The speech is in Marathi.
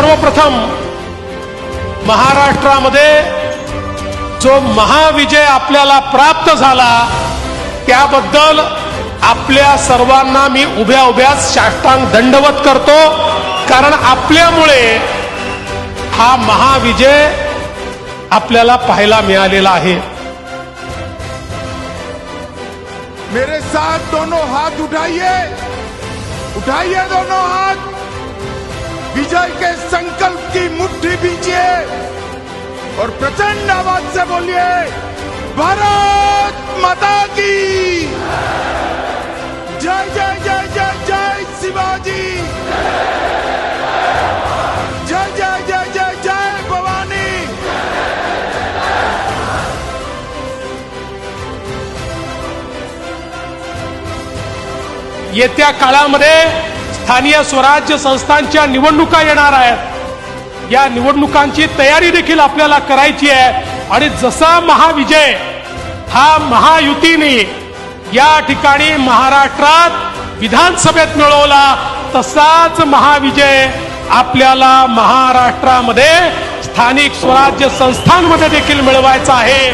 सर्वप्रथम महाराष्ट्रामध्ये जो महाविजय आपल्याला प्राप्त झाला त्याबद्दल आपल्या सर्वांना मी उभ्या उभ्या साष्टांग दंडवत करतो. कारण आपल्यामुळे हा महाविजय आपल्याला पाहायला मिळालेला आहे. मेरे साथ दोनों हाथ उठाइए। उठाइए दोनों हाथ। विजय के संकल्प की मुट्ठी बीजिए और प्रचंड आवाज़ से बोलिए, भारत माता की। जय जय जय जय जय शिवाजी। जय जय जय जय जय भवानी। येत्या काळामध्ये स्थानीय स्वराज्य संस्थांच्या निवडणुका येणार आहेत. या निवडणुकांची तयारी देखील आपल्याला करायची आहे. आणि जसा महाविजय हा महायुतीने या ठिकाणी महाराष्ट्रात विधानसभेत मिळवला तसाच महाविजय आपल्याला महाराष्ट्रामध्ये स्थानिक स्वराज्य संस्थांमध्ये देखील मिळवायचा आहे.